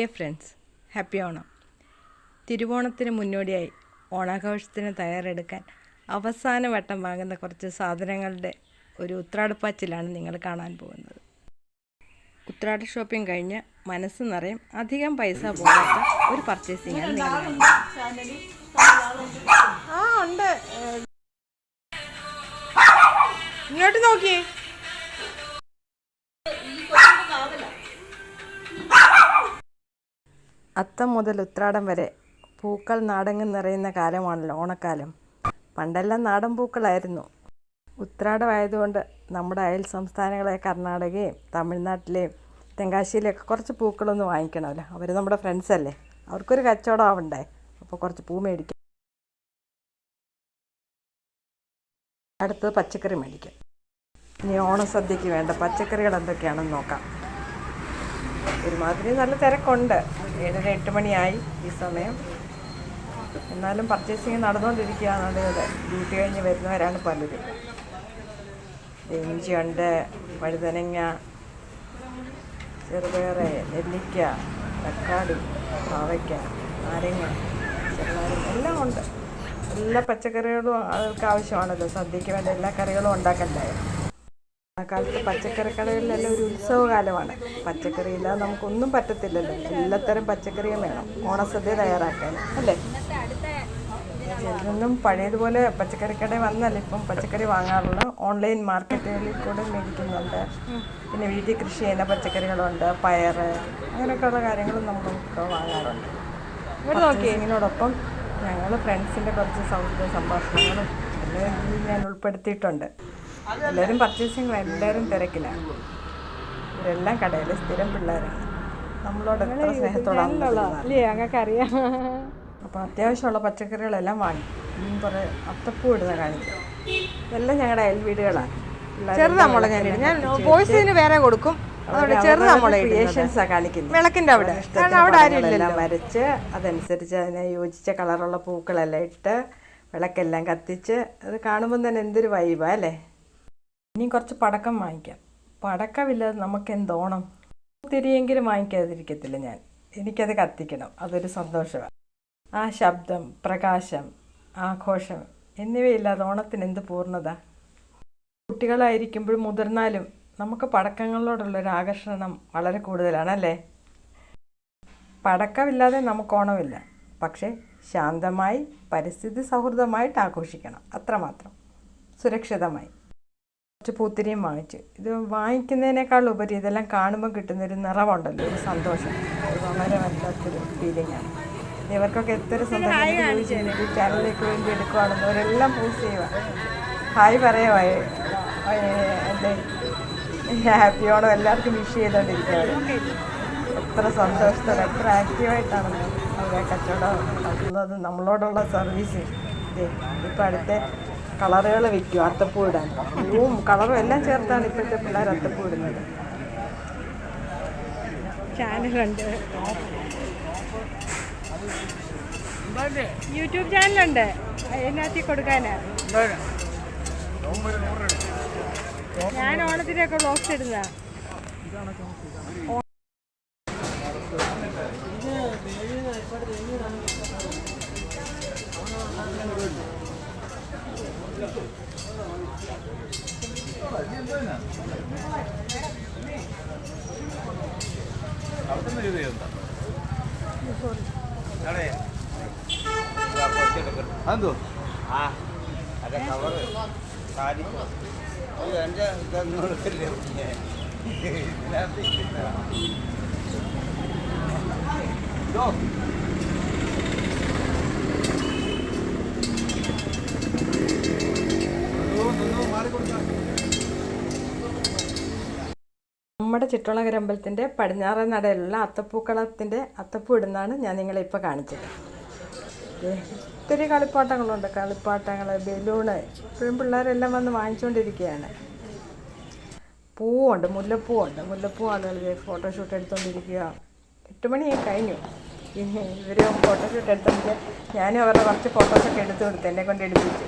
Dear friends happy Onam. തിരുവോണത്തിന് മുന്നോടിയായി ഓണാഘോഷത്തിന് തയ്യാറെടുക്കാൻ അവസാന വട്ടം വാങ്ങുന്ന കുറച്ച് സാധനങ്ങളുടെ ഒരു ഉത്രാടപ്പാച്ചിലാണ് നിങ്ങൾ കാണാൻ പോകുന്നത്. ഉത്രാട ഷോപ്പിംഗ് കഴിഞ്ഞ് മനസ്സ് നിറയും അധികം പൈസ പോകാത്ത ഒരു പർച്ചേസിംഗ് നിങ്ങൾ കാണുന്നത്. ആ ഉണ്ട്. ഇങ്ങോട്ട് നോക്കിയേ അത്തം മുതൽ ഉത്രാടം വരെ പൂക്കൾ നാടങ്ങ് നിറയുന്ന കാലമാണല്ലോ ഓണക്കാലം. പണ്ടെല്ലാം നാടൻ പൂക്കളായിരുന്നു. ഉത്രാടമായതുകൊണ്ട് നമ്മുടെ അയൽ സംസ്ഥാനങ്ങളെ കർണാടകയും തമിഴ്നാട്ടിലെയും തെങ്കാശിയിലെയൊക്കെ കുറച്ച് പൂക്കളൊന്ന് വാങ്ങിക്കണമല്ലോ. അവർ നമ്മുടെ ഫ്രണ്ട്സ് അല്ലേ? അവർക്കൊരു കച്ചവടം ആവണ്ടേ? അപ്പോൾ കുറച്ച് പൂ മേടിക്കാം. അടുത്തത് പച്ചക്കറി മേടിക്കാം. ഇനി ഓണസദ്യക്ക് വേണ്ട പച്ചക്കറികൾ എന്തൊക്കെയാണെന്ന് നോക്കാം. ഒരുമാതിരി നല്ല തിരക്കുണ്ട്. ഏഴര എട്ട് മണിയായി ഈ സമയം. എന്നാലും പർച്ചേസിങ് നടന്നുകൊണ്ടിരിക്കുകയാണ് ആളുകൾ ഡ്യൂട്ടി കഴിഞ്ഞ് വരുന്നവരാണ് പലരും. ഇഞ്ചിയുണ്ട് വഴുതനങ്ങ ചെറുപയറ് നെല്ലിക്ക തക്കാളി പാവയ്ക്ക നാരങ്ങ ചെറുനാരങ്ങ എല്ലാം ഉണ്ട്. എല്ലാ പച്ചക്കറികളും അവർക്ക് ആവശ്യമാണല്ലോ. സദ്യയ്ക്ക് വേണ്ട എല്ലാ കറികളും ഉണ്ടാക്കണ്ടേ? ആ കാലത്ത് പച്ചക്കറി കടകളിലെല്ലാം ഒരു ഉത്സവകാലമാണ്. പച്ചക്കറി ഇല്ലാതെ നമുക്കൊന്നും പറ്റത്തില്ലല്ലോ. എല്ലാത്തരം പച്ചക്കറിയും വേണം. ഓണസദ്യ തയ്യാറാക്കാൻ. അല്ലേ? ചിലരൊന്നും പഴയതുപോലെ പച്ചക്കറി കട വന്നല്ല. ഇപ്പം പച്ചക്കറി വാങ്ങാറുള്ള ഓൺലൈൻ മാർക്കറ്റുകളിൽ കൂടെ മേടിക്കുന്നുണ്ട്. പിന്നെ വീട്ടിൽ കൃഷി ചെയ്യുന്ന പച്ചക്കറികളുണ്ട്. പയറ് അങ്ങനെയൊക്കെയുള്ള കാര്യങ്ങളും നമുക്ക് വാങ്ങാറുണ്ട്. ഇതിനോടൊപ്പം ഞങ്ങൾ ഫ്രണ്ട്സിന്റെ കുറച്ച് സൗഹൃദ സംഭാഷണങ്ങളും എല്ലാം ഞാൻ ഉൾപ്പെടുത്തിയിട്ടുണ്ട്. എല്ലാവരും പർച്ചേസിങ് എല്ലാവരും തിരക്കിലാണ് ഇവരെല്ലാം കടയിൽ സ്ഥിരം പിള്ളേരാണ് നമ്മളോട് എത്ര സ്നേഹത്തോടാണ് ഞങ്ങൾക്കറിയാം. അപ്പോൾ അത്യാവശ്യമുള്ള പച്ചക്കറികളെല്ലാം വാങ്ങി. ഇനിയും കുറേ അത്തപ്പൂ ഇടുന്ന കാണിക്കാം. ഇതെല്ലാം ഞങ്ങളുടെ അയൽ വീടുകളാണ് ചെറുതാ മുളക് ഞാൻ വോയിസിന് വേറെ കൊടുക്കും. അതുകൊണ്ട് ചെറുതാ മുളക് കാണിക്കുന്നത് വിളക്കിന്റെ അവിടെ. അവിടെ ആരും വരച്ച് അതനുസരിച്ച് അതിനെ യോജിച്ച കളറുള്ള പൂക്കളെല്ലാം ഇട്ട് വിളക്കെല്ലാം കത്തിച്ച് അത് കാണുമ്പോൾ തന്നെ എന്തൊരു വൈബാ അല്ലേ? ഇനി കുറച്ച് പടക്കം വാങ്ങിക്കാം. പടക്കമില്ലാതെ നമുക്ക് എന്തോണം തിരിയെങ്കിലും വാങ്ങിക്കാതിരിക്കത്തില്ല ഞാൻ. എനിക്കത് കത്തിക്കണം. അതൊരു സന്തോഷമാണ് ആ ശബ്ദം പ്രകാശം ആഘോഷം എന്നിവയില്ലാതെ ഓണത്തിന് എന്ത് പൂർണത? കുട്ടികളായിരിക്കുമ്പോഴും മുതിർന്നാലും നമുക്ക് പടക്കങ്ങളോടുള്ളൊരു ആകർഷണം വളരെ കൂടുതലാണല്ലേ? പടക്കമില്ലാതെ നമുക്ക് ഓണമില്ല. പക്ഷേ ശാന്തമായി പരിസ്ഥിതി സൗഹൃദമായിട്ട് ആഘോഷിക്കണം. അത്രമാത്രം. സുരക്ഷിതമായി. കുറച്ച് പൂത്തിരിയും വാങ്ങിച്ചു. ഇത് വാങ്ങിക്കുന്നതിനേക്കാൾ ഉപരി ഇതെല്ലാം കാണുമ്പോൾ കിട്ടുന്നൊരു നിറമുണ്ടല്ലോ ഒരു സന്തോഷം. അത് വളരെ വല്ലാത്തൊരു ഫീലിംഗാണ് ഇവർക്കൊക്കെ എത്ര സന്തോഷം ചാനലിലേക്ക് വേണ്ടി എടുക്കുവാണെന്നവരെല്ലാം പോസ്റ്റ് ചെയ്യുക ഹായ് പറയുവാ എന്റെ ഹാപ്പി ഓണം എല്ലാവർക്കും വിഷ് ചെയ്തുകൊണ്ടിരിക്കുകയാണ് എത്ര സന്തോഷത്തോടെ എത്ര ആക്റ്റീവായിട്ടാണ് അവരെ കച്ചവടം നടത്തുന്നത് നമ്മളോടുള്ള സർവീസ് ഇപ്പം അടുത്ത കളറുകൾ വെക്കും അത്തപ്പൂ ഇടാൻ. പൂവും കളറും എല്ലാം ചേർത്താണ് ഇപ്പോഴത്തെ പിള്ളേർ അത്തപ്പൂ ഇടുന്നത്. ചാനലുണ്ട് യൂട്യൂബ് ചാനലുണ്ട് അതിനകത്ത് കൊടുക്കാനാ. ഞാൻ ഓണത്തിനൊക്കെ വ്ളോഗ്സ് ഇടുന്ന അതോ ആ അതെ കവറ് സാധിക്കും അത് എന്റെ ഇതൊന്നുമില്ലേ പിന്നെ ഇതിനകത്ത് ഇരിക്കുന്നതാ. ഇതോ നമ്മുടെ ചിറ്റുളങ്ങര അമ്പലത്തിന്റെ പടിഞ്ഞാറേ നടയിലുള്ള അത്തപ്പൂക്കളത്തിന്റെ അത്തപ്പൂ ഇടുന്നതാണ് ഞാൻ നിങ്ങളെ ഇപ്പോൾ കാണിച്ചത്. ഒത്തിരി കളിപ്പാട്ടങ്ങളുണ്ട്. കളിപ്പാട്ടങ്ങൾ ബലൂണ്. ഇപ്പോഴും പിള്ളേരെല്ലാം വന്ന് വാങ്ങിച്ചുകൊണ്ടിരിക്കുകയാണ്. പൂവുണ്ട് മുല്ലപ്പൂവുണ്ട്. മുല്ലപ്പൂ ആളുകൾ ഫോട്ടോഷൂട്ട് എടുത്തുകൊണ്ടിരിക്കുക എട്ട് മണിയായി കഴിഞ്ഞു. ഇവർ ഫോട്ടോഷൂട്ട് എടുത്തോണ്ട് ഞാനും അവരുടെ കുറച്ച് ഫോട്ടോസൊക്കെ എടുത്തു കൊടുത്തു എന്നെ കൊണ്ട് എടുപ്പിച്ചു.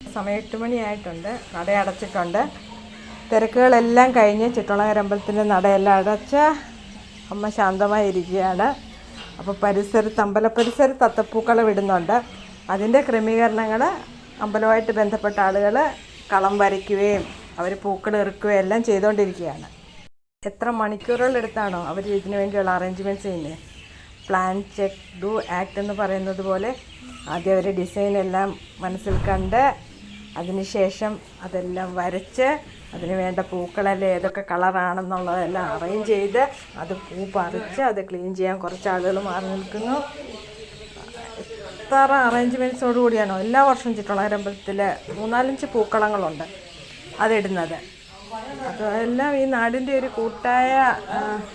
സമയം എട്ട് മണിയായിട്ടുണ്ട് നട അടച്ചിട്ടുണ്ട്. തിരക്കുകളെല്ലാം കഴിഞ്ഞ് ചിറ്റുളങ്ങര അമ്പലത്തിന്റെ നടയെല്ലാം അടച്ച് അമ്മ ശാന്തമായി ഇരിക്കുകയാണ് അപ്പോൾ പരിസരത്ത് അമ്പല പരിസരത്ത് അത്തപ്പൂക്കൾ വിടുന്നുണ്ട്. അതിന്റെ ക്രമീകരണങ്ങൾ അമ്പലമായിട്ട് ബന്ധപ്പെട്ട ആളുകൾ കളം വരയ്ക്കുകയും അവർ പൂക്കൾ ഇറുക്കുകയും എല്ലാം ചെയ്തുകൊണ്ടിരിക്കുകയാണ്. എത്ര മണിക്കൂറുകളെടുത്താണോ അവർ ഇതിനു വേണ്ടിയുള്ള അറേഞ്ച്മെന്റ്സ് ചെയ്യുന്നത്? പ്ലാൻ ചെക്ക് ഡു ആക്ട് എന്ന് പറയുന്നത് പോലെ ആദ്യം അവർ ഡിസൈൻ എല്ലാം മനസ്സിൽ കണ്ട് അതിനുശേഷം അതെല്ലാം വരച്ച് അതിന് വേണ്ട പൂക്കളെല്ലാം ഏതൊക്കെ കളറാണെന്നുള്ളതെല്ലാം അറേഞ്ച് ചെയ്ത് അത് പൂ പറിച്ച് അത് ക്ലീൻ ചെയ്യാൻ കുറച്ച് ആളുകൾ മാറി നിൽക്കുന്നു. എത്ര അറേഞ്ച്മെന്റ്സോടു കൂടിയാണോ? എല്ലാ വർഷവും ചുറ്റുളകരമ്പലത്തിൽ മൂന്നാലഞ്ച് പൂക്കളങ്ങളുണ്ട് അതിടുന്നത്. അതെല്ലാം ഈ നാടിന്റെ ഒരു കൂട്ടായ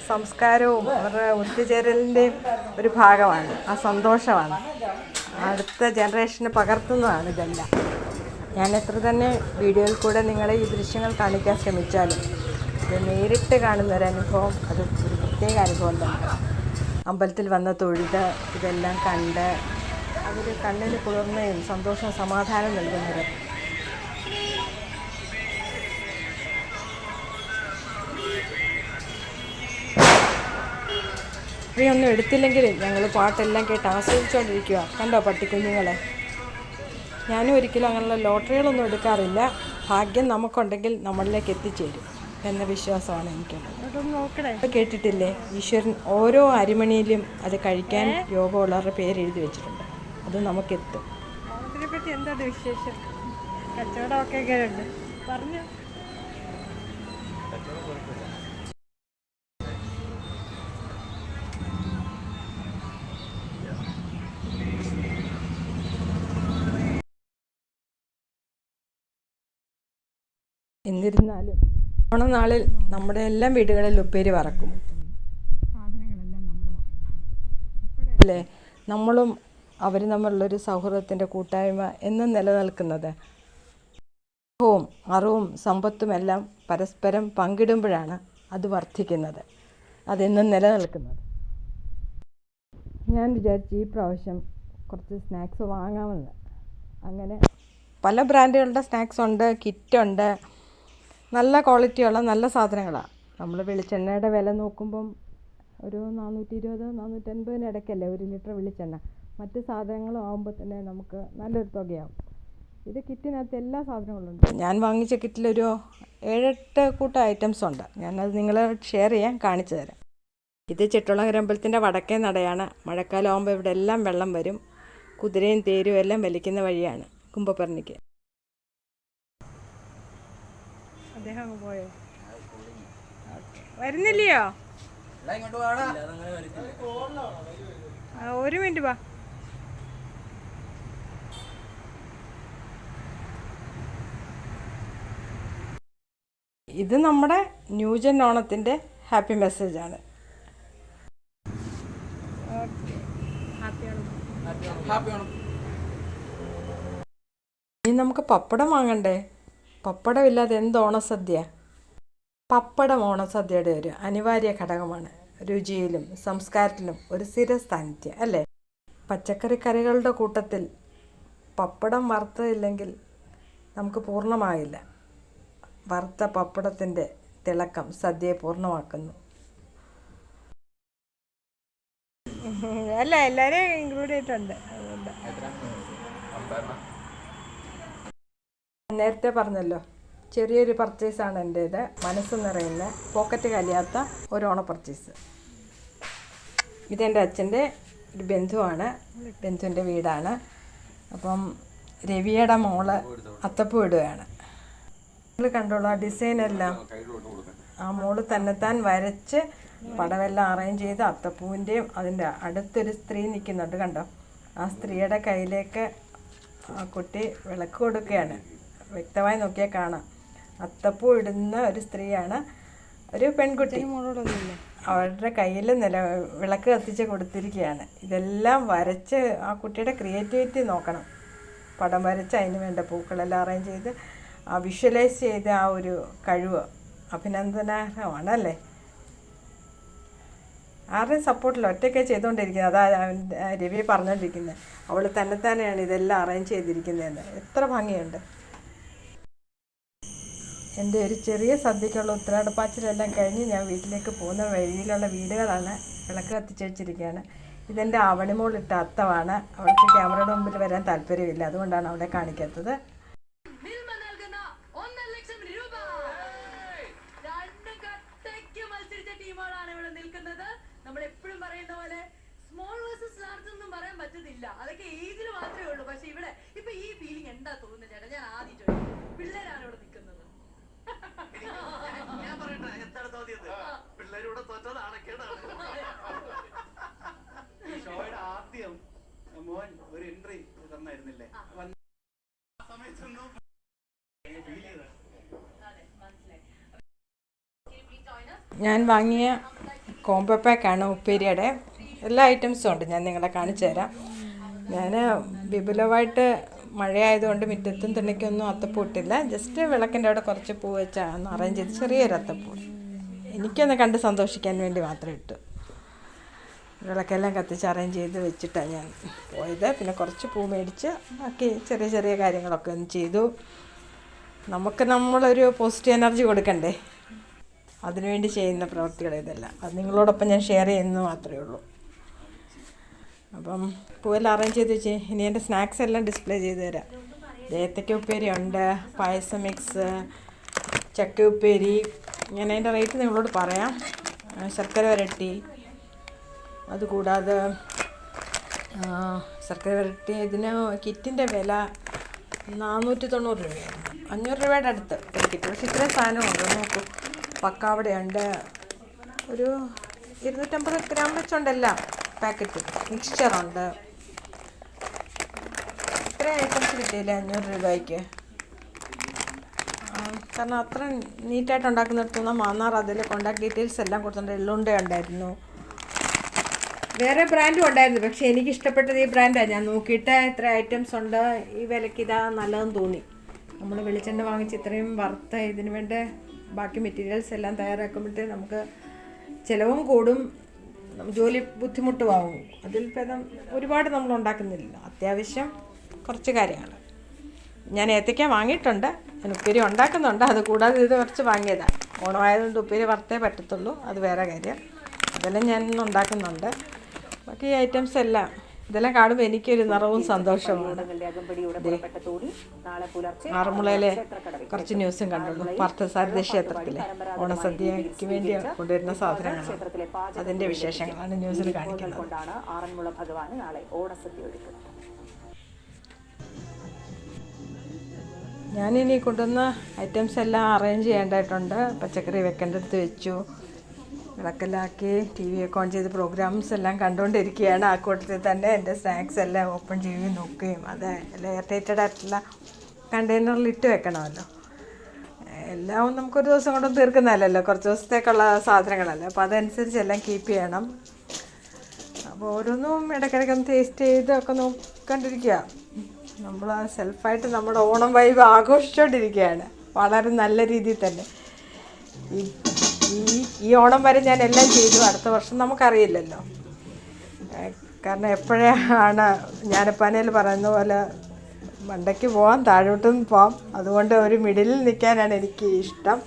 സംസ്കാരവും അവരുടെ ഒത്തുചേരലിന്റെയും ഒരു ഭാഗമാണ്. ആ സന്തോഷമാണ്. അടുത്ത ജനറേഷന് പകർത്തുന്നതാണ് ഇതെല്ലാം. ഞാൻ എത്ര തന്നെ വീഡിയോയിൽ കൂടെ നിങ്ങളെ ഈ ദൃശ്യങ്ങൾ കാണിക്കാൻ ശ്രമിച്ചാലും ഇത് നേരിട്ട് കാണുന്ന ഒരു അനുഭവം അത് ഒരു പ്രത്യേക അനുഭവം തന്നെ. അമ്പലത്തിൽ വന്ന തൊഴുത് ഇതെല്ലാം കണ്ട് അവർ കണ്ണിന് കുളിർമയും സന്തോഷവും സമാധാനം നൽകുന്നത്. ഇവയൊന്നും എടുത്തില്ലെങ്കിൽ ഞങ്ങൾ പാട്ടെല്ലാം കേട്ട് ആസ്വദിച്ചുകൊണ്ടിരിക്കുക കണ്ടോ പട്ടിക്കുഞ്ഞുങ്ങളെ? ഞാനും ഒരിക്കലും അങ്ങനെയുള്ള ലോട്ടറികളൊന്നും എടുക്കാറില്ല. ഭാഗ്യം നമുക്കുണ്ടെങ്കിൽ നമ്മളിലേക്ക് എത്തിച്ചേരും എന്ന വിശ്വാസമാണ് എനിക്കുള്ളത്. കേട്ടിട്ടില്ലേ? ഈശ്വരൻ ഓരോ അരിമണിയിലും അത് കഴിക്കാൻ യോഗമുള്ളവരുടെ പേര് എഴുതി വെച്ചിട്ടുണ്ട്. അത് നമുക്കെത്തും. അതിനെപ്പറ്റി പറ്റി എന്താണ് വിശേഷം? കച്ചവടമൊക്കെ എങ്ങനെയുണ്ട്? പറഞ്ഞു. എന്നിരുന്നാലും ഓണനാളിൽ നമ്മുടെ എല്ലാം വീടുകളിൽ ഉപ്പേരി വറക്കും. അല്ലേ? നമ്മളും അവരും തമ്മിലുള്ളൊരു സൗഹൃദത്തിന്റെ കൂട്ടായ്മ എന്നും നിലനിൽക്കുന്നത്. അറിവും അറിവും സമ്പത്തുമെല്ലാം പരസ്പരം പങ്കിടുമ്പോഴാണ് അത് വർദ്ധിക്കുന്നത്. അതെന്നും നിലനിൽക്കുന്നത്. ഞാൻ വിചാരിച്ചു ഈ പ്രാവശ്യം കുറച്ച് സ്നാക്സ് വാങ്ങാമെന്ന്. അങ്ങനെ പല ബ്രാൻഡുകളുടെ സ്നാക്സ് ഉണ്ട് കിറ്റുണ്ട് നല്ല ക്വാളിറ്റിയുള്ള നല്ല സാധനങ്ങളാണ്. നമ്മൾ വെളിച്ചെണ്ണയുടെ വില നോക്കുമ്പം ഒരു നാനൂറ്റി ഇരുപത് നാനൂറ്റൻപതിന് ഇടയ്ക്കല്ലേ ഒരു ലിറ്റർ വെളിച്ചെണ്ണ. മറ്റ് സാധനങ്ങളും ആകുമ്പോൾ തന്നെ നമുക്ക് നല്ലൊരു തുകയാവും. ഇത് കിറ്റിനകത്ത് എല്ലാ സാധനങ്ങളും ഉണ്ട്. ഞാൻ വാങ്ങിച്ച കിറ്റിലൊരു ഏഴെട്ട് കൂട്ടം ഐറ്റംസ് ഉണ്ട്. ഞാനത് നിങ്ങളെ ഷെയർ ചെയ്യാൻ കാണിച്ചു തരാം. ഇത് ചെട്ടുളങ്ങര അമ്പലത്തിന്റെ വടക്കേ നടയാണ്. മഴക്കാലം ആകുമ്പോൾ ഇവിടെ എല്ലാം വെള്ളം വരും. കുതിരയും തേരും എല്ലാം വലിക്കുന്ന വഴിയാണ് കുമ്പപ്പറണിക്ക് അദ്ദേഹം അങ്ങ് പോയോ? വരുന്നില്ലയോ? ഒരു മിനിറ്റ് വാ. ഇത് നമ്മുടെ ന്യൂജൻ ഓണത്തിന്റെ ഹാപ്പി മെസ്സേജ് മെസ്സേജാണ് ഇനി നമുക്ക് പപ്പടം വാങ്ങണ്ടേ? പപ്പടമില്ലാതെ എന്ത് ഓണസദ്യ പപ്പടം ഓണസദ്യയുടെ ഒരു അനിവാര്യ ഘടകമാണ്. രുചിയിലും സംസ്കാരത്തിലും ഒരു സ്ഥിരസ്ഥാനിത്യം അല്ലേ? പച്ചക്കറി കറികളുടെ കൂട്ടത്തിൽ പപ്പടം വറുത്തതില്ലെങ്കിൽ നമുക്ക് പൂർണമാകില്ല വറുത്ത പപ്പടത്തിന്റെ തിളക്കം സദ്യയെ പൂർണമാക്കുന്നു. അല്ല എല്ലാവരെയും ഇൻക്ലൂഡ് ചെയ്തിട്ടുണ്ട്. അതുകൊണ്ട്. നേരത്തെ പറഞ്ഞല്ലോ ചെറിയൊരു പർച്ചേസാണ് എന്റേത് മനസ്സ് നിറയുന്ന പോക്കറ്റ് കലിയാത്ത ഒരു ഓണ പർച്ചേസ്. ഇതെന്റെ അച്ഛന്റെ ഒരു ബന്ധുവാണ് ബന്ധുവിന്റെ വീടാണ്. അപ്പം രവിയുടെ മോൾ അത്തപ്പൂ ഇടുകയാണ്. നിങ്ങൾ കണ്ടോളൂ ആ ഡിസൈൻ എല്ലാം. ആ മോൾ തന്നെത്താൻ വരച്ച് പടവെല്ലാം അറേഞ്ച് ചെയ്ത് അത്തപ്പൂവിന്റെയും അതിന്റെ അടുത്തൊരു സ്ത്രീ നിൽക്കുന്നുണ്ട് കണ്ടോ? ആ സ്ത്രീയുടെ കയ്യിലേക്ക് ആ കുട്ടി വിളക്ക് കൊടുക്കുകയാണ്. വ്യക്തമായി നോക്കിയാൽ കാണാം. അത്തപ്പൂ ഇടുന്ന ഒരു സ്ത്രീയാണ് ഒരു പെൺകുട്ടി. അവരുടെ കയ്യിൽ നില വിളക്ക് കത്തിച്ച് കൊടുത്തിരിക്കുകയാണ് ഇതെല്ലാം വരച്ച് ആ കുട്ടിയുടെ ക്രിയേറ്റിവിറ്റി നോക്കണം. പടം വരച്ച് അതിന് വേണ്ട പൂക്കളെല്ലാം അറേഞ്ച് ചെയ്ത് ആ വിഷ്വലൈസ് ചെയ്ത ആ ഒരു കഴിവ് അഭിനന്ദനാർഹമാണ് അല്ലേ? ആരുടെയും സപ്പോർട്ടിൽ ഒറ്റയ്ക്ക് ചെയ്തുകൊണ്ടിരിക്കുന്നത്? അതാ രവി പറഞ്ഞുകൊണ്ടിരിക്കുന്നത്. അവൾ തന്നെ തന്നെയാണ് ഇതെല്ലാം അറേഞ്ച് ചെയ്തിരിക്കുന്നതെന്ന്. എത്ര ഭംഗിയുണ്ട്. എന്റെ ഒരു ചെറിയ സദ്യക്കുള്ള ഉത്തരാടപ്പാച്ചിലെല്ലാം കഴിഞ്ഞ് ഞാൻ വീട്ടിലേക്ക് പോകുന്ന വഴിയിലുള്ള വീടുകളാണ് വിളക്ക് കത്തിച്ച് വെച്ചിരിക്കുകയാണ്. ഇതെന്റെ അവണിമോളിട്ട അത്തമാണ് അവൾക്ക് ക്യാമറയുടെ മുമ്പിൽ വരാൻ താല്പര്യമില്ല. അതുകൊണ്ടാണ് അവളെ കാണിക്കാത്തത്. എപ്പോഴും പറയുന്ന പോലെ സ്മോൾ വേഴ്സസ് ലാർജ് പറയാൻ അതൊക്കെ ഏജിൽ മാത്രമേ ഉള്ളൂ. പക്ഷെ ഇവിടെ ഇപ്പൊ ഈ ഫീലിംഗ് എന്താ തോന്നുന്നത് ചേട്ടാ? ഞാൻ ആദ്യം പിള്ളേരാണ് ഇവിടെ ഞാൻ പറയട്ടെ എന്താണ് തോന്നിയത് പിള്ളേരൂടെ തോറ്റത് ആണക്കേടാണ് ഈ ഷോയുടെ ആദ്യം മോൻ ഒരു എൻട്രി തന്നായിരുന്നില്ലേ? ആ. സമയത്തൊന്നും ഫീൽ ചെയ്ത? ഞാൻ വാങ്ങിയ കോംബോ പാക്കാണ് ഉപ്പേരിയുടെ. എല്ലാ ഐറ്റംസും ഉണ്ട് ഞാൻ നിങ്ങളെ കാണിച്ചു തരാം ഞാൻ വിപുലമായിട്ട് മഴയായതുകൊണ്ട് മുറ്റത്തും തുണിക്കൊന്നും അത്തപ്പൂ ഇട്ടില്ല. ജസ്റ്റ് വിളക്കിന്റെ അവിടെ കുറച്ച് പൂ വെച്ചാണ് അറേഞ്ച് ചെയ്ത് ചെറിയൊരു അത്തപ്പൂ. എനിക്കൊന്ന് കണ്ട് സന്തോഷിക്കാൻ വേണ്ടി മാത്രം ഇട്ടു. വിളക്കെല്ലാം കത്തിച്ച് അറേഞ്ച് ചെയ്ത് വെച്ചിട്ടാണ് ഞാൻ പോയത്. പിന്നെ കുറച്ച് പൂ മേടിച്ച് ബാക്കി ചെറിയ ചെറിയ കാര്യങ്ങളൊക്കെ ഒന്ന് ചെയ്തു. നമുക്ക് നമ്മളൊരു പോസിറ്റീവ് എനർജി കൊടുക്കണ്ടേ? അതിനുവേണ്ടി ചെയ്യുന്ന പ്രവൃത്തികൾ ഇതെല്ലാം. അത് നിങ്ങളോടൊപ്പം ഞാൻ ഷെയർ ചെയ്യുന്നത് മാത്രമേ ഉള്ളൂ. അപ്പം പൂവെല്ലാം അറേഞ്ച് ചെയ്ത് വെച്ച് ഇനി എന്റെ സ്നാക്സ് എല്ലാം ഡിസ്പ്ലേ ചെയ്ത് തരാം. ഏത്തക്ക ഉപ്പേരി ഉണ്ട് പായസം മിക്സ് ചക്ക ഉപ്പേരി. ഞാൻ അതിന്റെ റേറ്റ് നിങ്ങളോട് പറയാം. ശർക്കര വരട്ടി. അതുകൂടാതെ ശർക്കര വരട്ടി. ഇതിന് കിറ്റിന്റെ വില നാനൂറ്റി തൊണ്ണൂറ് രൂപയായിരുന്നു അഞ്ഞൂറ് രൂപയുടെ അടുത്ത് ഒരു കിറ്റ്. പക്ഷേ ഇത്രയും സാധനമുണ്ട് നോക്കൂ. പക്കാവടയുണ്ട് ഒരു ഇരുന്നൂറ്റമ്പത് ഗ്രാം വെച്ചുണ്ടല്ല പാക്കറ്റ് മിക്സ്ചറുണ്ട് ഇത്രയും ഐറ്റംസ് കിട്ടിയില്ലേ? അഞ്ഞൂറ് രൂപയ്ക്ക്. കാരണം അത്ര നീറ്റായിട്ട് ഉണ്ടാക്കുന്നിടത്തുനിന്ന് മാന്നാർ അതിൽ കോണ്ടാക്ട് ഡീറ്റെയിൽസ് എല്ലാം കൊടുത്തിട്ടുണ്ട്. എള്ളുണ്ട ഉണ്ടായിരുന്നു വേറെ ബ്രാൻഡും ഉണ്ടായിരുന്നു. പക്ഷേ എനിക്ക് ഇഷ്ടപ്പെട്ടത് ഈ ബ്രാൻഡാണ് ഞാൻ നോക്കിയിട്ട് ഇത്ര ഐറ്റംസ് ഉണ്ട്. ഈ വിലയ്ക്ക് ഇതാ നല്ലതെന്ന് തോന്നി. നമ്മൾ വെളിച്ചെണ്ണ വാങ്ങിച്ച് ഇത്രയും വറുത്ത് ഇതിന് വേണ്ട ബാക്കി മെറ്റീരിയൽസ് എല്ലാം തയ്യാറാക്കുമ്പോഴത്തേ നമുക്ക് ചിലവും കൂടും. ജോലി ബുദ്ധിമുട്ടുമാവും. അതിൽ ഭേദം ഒരുപാട് നമ്മൾ ഉണ്ടാക്കുന്നില്ല. അത്യാവശ്യം കുറച്ച് കാര്യങ്ങൾ ഞാൻ ഏത്തയ്ക്ക വാങ്ങിയിട്ടുണ്ട്. ഞാൻ ഉപ്പേരി ഉണ്ടാക്കുന്നുണ്ട്. അത് കൂടാതെ ഇത് കുറച്ച് വാങ്ങിയതാണ് ഓണമായതുകൊണ്ട് ഉപ്പേരി വറുത്തേ പറ്റത്തുള്ളൂ. അത് വേറെ കാര്യം. അതെല്ലാം ഞാൻ ഉണ്ടാക്കുന്നുണ്ട്. ബാക്കി ഐറ്റംസ് എല്ലാം ഇതെല്ലാം കാണുമ്പോൾ എനിക്കൊരു നിറവും സന്തോഷമാണ് ആറന്മുളയിലെ കുറച്ച് ന്യൂസും കണ്ടുള്ളൂ. പാർത്ഥസാരഥി ക്ഷേത്രത്തിലെ ഓണസദ്യയ്ക്ക് വേണ്ടി കൊണ്ടുവരുന്ന സാധനങ്ങളാണ്. അതിന്റെ വിശേഷങ്ങളാണ് ന്യൂസിൽ കാണിക്കുന്നത്. കൊണ്ടാണ് ആറന്മുള ഭഗവാന് നാളെ ഓണസദ്യ ഒരുക്കുന്നത്. ഞാനിനി കൊണ്ടുവന്ന ഐറ്റംസ് എല്ലാം അറേഞ്ച് ചെയ്യേണ്ടതായിട്ടുണ്ട് പച്ചക്കറി വെക്കേണ്ടടുത്ത് വെച്ചു. വിളക്കെല്ലാക്കി ടി വി ഒക്കെ ഓൺ ചെയ്ത് പ്രോഗ്രാംസ് എല്ലാം കണ്ടുകൊണ്ടിരിക്കുകയാണ് ആ കൂട്ടത്തിൽ തന്നെ എന്റെ സ്നാക്സ് എല്ലാം ഓപ്പൺ ചെയ്യുകയും നോക്കുകയും അത് എല്ലാം എയർടൈറ്റഡ് ആയിട്ടുള്ള കണ്ടെയ്നറിൽ ഇട്ട് വെക്കണമല്ലോ. എല്ലാം നമുക്കൊരു ദിവസം കൊണ്ടൊന്നും തീർക്കുന്നതല്ലല്ലോ. കുറച്ച് ദിവസത്തേക്കുള്ള സാധനങ്ങളല്ലേ. അപ്പോൾ അതനുസരിച്ച് എല്ലാം കീപ്പ് ചെയ്യണം. അപ്പോൾ ഓരോന്നും ഇടയ്ക്കിടയ്ക്ക് ഒന്ന് ടേസ്റ്റ് ചെയ്തൊക്കെ നോക്കിക്കൊണ്ടിരിക്കുക നമ്മൾ സെൽഫായിട്ട് നമ്മുടെ ഓണം വൈബ് ആഘോഷിച്ചുകൊണ്ടിരിക്കുകയാണ് വളരെ നല്ല രീതിയിൽ തന്നെ. ഈ ഈ ഓണം വരെ ഞാൻ എല്ലാം ചെയ്തു. അടുത്ത വർഷം നമുക്കറിയില്ലല്ലോ. കാരണം എപ്പോഴാണ് ഞാനപ്പാനയിൽ പറയുന്ന പോലെ മണ്ടയ്ക്ക് പോവാം താഴോട്ടും പോവാം. അതുകൊണ്ട് ഒരു മിഡിലിൽ നിൽക്കാനാണ് എനിക്ക് ഇഷ്ടം.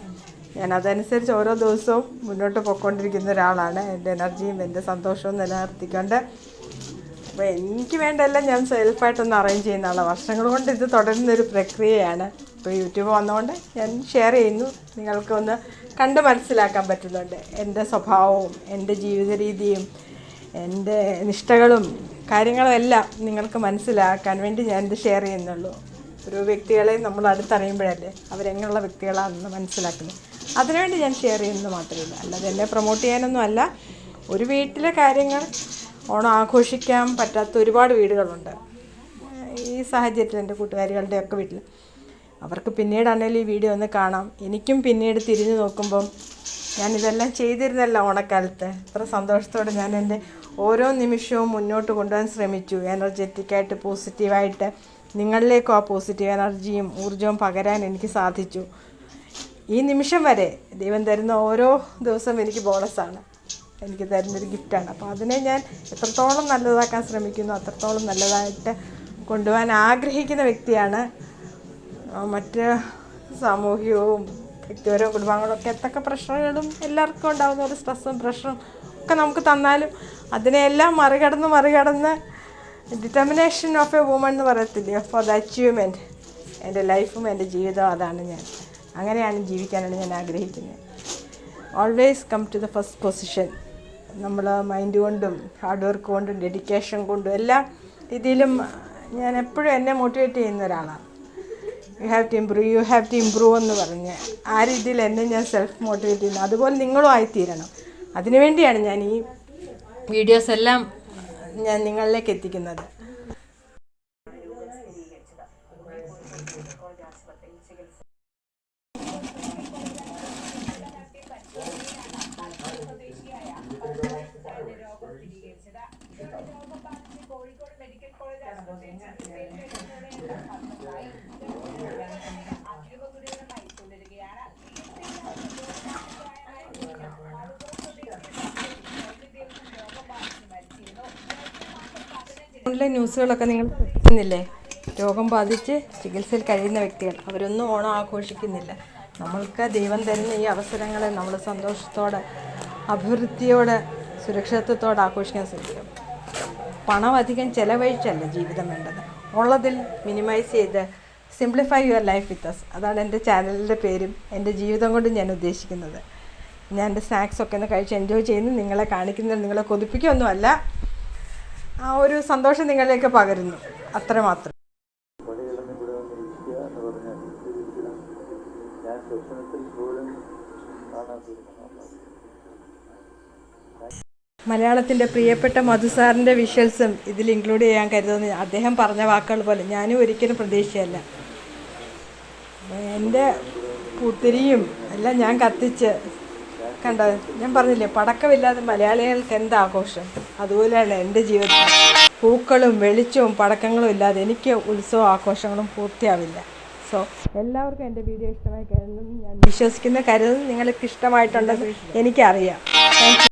ഞാൻ അതനുസരിച്ച് ഓരോ ദിവസവും മുന്നോട്ട് പോയിക്കൊണ്ടിരിക്കുന്ന ഒരാളാണ്. എന്റെ എനർജിയും എന്റെ സന്തോഷവും നിലനിർത്തിക്കൊണ്ട് അപ്പോൾ എനിക്ക് വേണ്ടതെല്ലാം ഞാൻ സെൽഫായിട്ടൊന്ന് അറേഞ്ച് ചെയ്യുന്ന ആളാണ് വർഷങ്ങൾ കൊണ്ട് ഇത് തുടരുന്നൊരു പ്രക്രിയയാണ്. ഇപ്പോൾ യൂട്യൂബ് വന്നതുകൊണ്ട് ഞാൻ ഷെയർ ചെയ്യുന്നു. നിങ്ങൾക്കൊന്ന് കണ്ട് മനസ്സിലാക്കാൻ പറ്റുന്നുണ്ട്. എന്റെ സ്വഭാവവും എന്റെ ജീവിത രീതിയും എന്റെ നിഷ്ഠകളും കാര്യങ്ങളും എല്ലാം നിങ്ങൾക്ക് മനസ്സിലാക്കാൻ വേണ്ടി ഞാൻ ഇത് ഷെയർ ചെയ്യുന്നുള്ളൂ. ഒരു വ്യക്തികളെ നമ്മൾ അടുത്തറിയുമ്പോഴല്ലേ അവരെങ്ങനെയുള്ള വ്യക്തികളാണെന്ന് മനസ്സിലാക്കുന്നത്. അതിനുവേണ്ടി ഞാൻ ഷെയർ ചെയ്യുന്നത് മാത്രമല്ല അല്ലാതെ എന്നെ പ്രൊമോട്ട് ചെയ്യാനൊന്നും അല്ല. ഒരു വീട്ടിലെ കാര്യങ്ങൾ ഓണം ആഘോഷിക്കാൻ പറ്റാത്ത ഒരുപാട് വീടുകളുണ്ട്. ഈ സാഹചര്യത്തിൽ എന്റെ കൂട്ടുകാരികളുടെയൊക്കെ വീട്ടിൽ അവർക്ക് പിന്നീടാണേലും ഈ വീഡിയോ ഒന്ന് കാണാം. എനിക്കും പിന്നീട് തിരിഞ്ഞു നോക്കുമ്പം ഞാനിതെല്ലാം ചെയ്തിരുന്നല്ലോ ഓണക്കാലത്ത്. ഇത്ര സന്തോഷത്തോടെ ഞാൻ എന്റെ ഓരോ നിമിഷവും മുന്നോട്ട് കൊണ്ടുപോകാൻ ശ്രമിച്ചു. എനർജറ്റിക്കായിട്ട് പോസിറ്റീവായിട്ട് നിങ്ങളിലേക്കും ആ പോസിറ്റീവ് എനർജിയും ഊർജവും പകരാൻ എനിക്ക് സാധിച്ചു. ഈ നിമിഷം വരെ ദൈവം തരുന്ന ഓരോ ദിവസം എനിക്ക് ബോണസാണ്. എനിക്ക് തരുന്നൊരു ഗിഫ്റ്റാണ്. അപ്പോൾ അതിനെ ഞാൻ എത്രത്തോളം നല്ലതാക്കാൻ ശ്രമിക്കുന്നു അത്രത്തോളം നല്ലതായിട്ട് കൊണ്ടുപോകാൻ ആഗ്രഹിക്കുന്ന വ്യക്തിയാണ് മറ്റ് സാമൂഹികവും വ്യക്തിപരവും കുടുംബാംഗങ്ങളൊക്കെ എന്തൊക്കെ പ്രശ്നങ്ങളും എല്ലാവർക്കും ഉണ്ടാകുന്ന ഒരു സ്ട്രെസ്സും പ്രഷറും ഒക്കെ നമുക്ക് തന്നാലും അതിനെയെല്ലാം മറികടന്ന് മറികടന്ന് ഡിറ്റർമിനേഷൻ ഓഫ് എ വുമൺ എന്ന് പറയത്തില്ലേ? ഫോർ ദ അച്ചീവ്മെന്റ് എന്റെ ലൈഫും എന്റെ ജീവിതവും അതാണ് ഞാൻ. അങ്ങനെയാണ് ജീവിക്കാനാണ് ഞാൻ ആഗ്രഹിക്കുന്നത്. Always come to the first position നമ്മൾ മൈൻഡ് കൊണ്ടും ഹാർഡ് വർക്ക് കൊണ്ടും ഡെഡിക്കേഷൻ കൊണ്ടും എല്ലാ രീതിയിലും ഞാൻ എപ്പോഴും എന്നെ മോട്ടിവേറ്റ് ചെയ്യുന്ന ഒരാളാണ്. You have to improve you have to improve എന്ന് പറഞ്ഞ്. ആ രീതിയിൽ എന്നെ ഞാൻ സെൽഫ് മോട്ടിവേറ്റ് ചെയ്യുന്നു. അതുപോലെ നിങ്ങളും ആയിത്തീരണം. അതിനുവേണ്ടിയാണ് ഞാൻ ഈ വീഡിയോസ് എല്ലാം ഞാൻ നിങ്ങളിലേക്ക് എത്തിക്കുന്നത്. ന്യൂസുകളൊക്കെ നിങ്ങൾ ശ്രദ്ധിക്കുന്നില്ലേ രോഗം ബാധിച്ച് ചികിത്സയിൽ കഴിയുന്ന വ്യക്തികൾ. അവരൊന്നും ഓണം ആഘോഷിക്കുന്നില്ല. നമ്മൾക്ക് ദൈവം തരുന്ന ഈ അവസരങ്ങളെ നമ്മൾ സന്തോഷത്തോടെ അഭിവൃദ്ധിയോടെ സുരക്ഷിതത്വത്തോടെ ആഘോഷിക്കാൻ ശ്രമിക്കും. പണം അധികം ചെലവഴിച്ചല്ല ജീവിതം വേണ്ടത്. ഉള്ളതിൽ മിനിമൈസ് ചെയ്ത് simplify your life with us അതാണ് എന്റെ ചാനലിന്റെ പേരും എന്റെ ജീവിതം കൊണ്ട് ഞാൻ ഉദ്ദേശിക്കുന്നത്. ഞാൻ എന്റെ സ്നാക്സ് ഒക്കെ ഒന്ന് കഴിച്ച് എൻജോയ് ചെയ്യുന്നു നിങ്ങളെ കാണിക്കുന്നത് നിങ്ങളെ കൊതിപ്പിക്കുകയൊന്നുമല്ല. ആ ഒരു സന്തോഷം നിങ്ങളിലേക്ക് പകരുന്നു. അത്രമാത്രം മലയാളത്തിന്റെ പ്രിയപ്പെട്ട മധുസാറിന്റെ വിഷ്വൽസും ഇതിൽ ഇൻക്ലൂഡ് ചെയ്യാൻ കരുതുന്നു അദ്ദേഹം പറഞ്ഞ വാക്കുകൾ പോലെ ഞാനും ഒരിക്കലും പ്രതീക്ഷയല്ല എന്റെ പൂത്തിരിയും എല്ലാം ഞാൻ കത്തിച്ച് കണ്ട ഞാൻ പറഞ്ഞില്ലേ പടക്കമില്ലാതെ മലയാളികൾക്ക് എന്ത് ആഘോഷം അതുപോലെയാണ് എന്റെ ജീവിതത്തിൽ. പൂക്കളും വെളിച്ചവും പടക്കങ്ങളും ഇല്ലാതെ എനിക്ക് ഉത്സവം ആഘോഷങ്ങളും പൂർത്തിയാവില്ല. സോ എല്ലാവർക്കും എന്റെ വീഡിയോ ഇഷ്ടമായി കരുതുന്നു. ഞാൻ വിശ്വസിക്കുന്ന കരുതുന്നു നിങ്ങൾക്ക് ഇഷ്ടമായിട്ടുണ്ടെന്ന് എനിക്കറിയാം താങ്ക്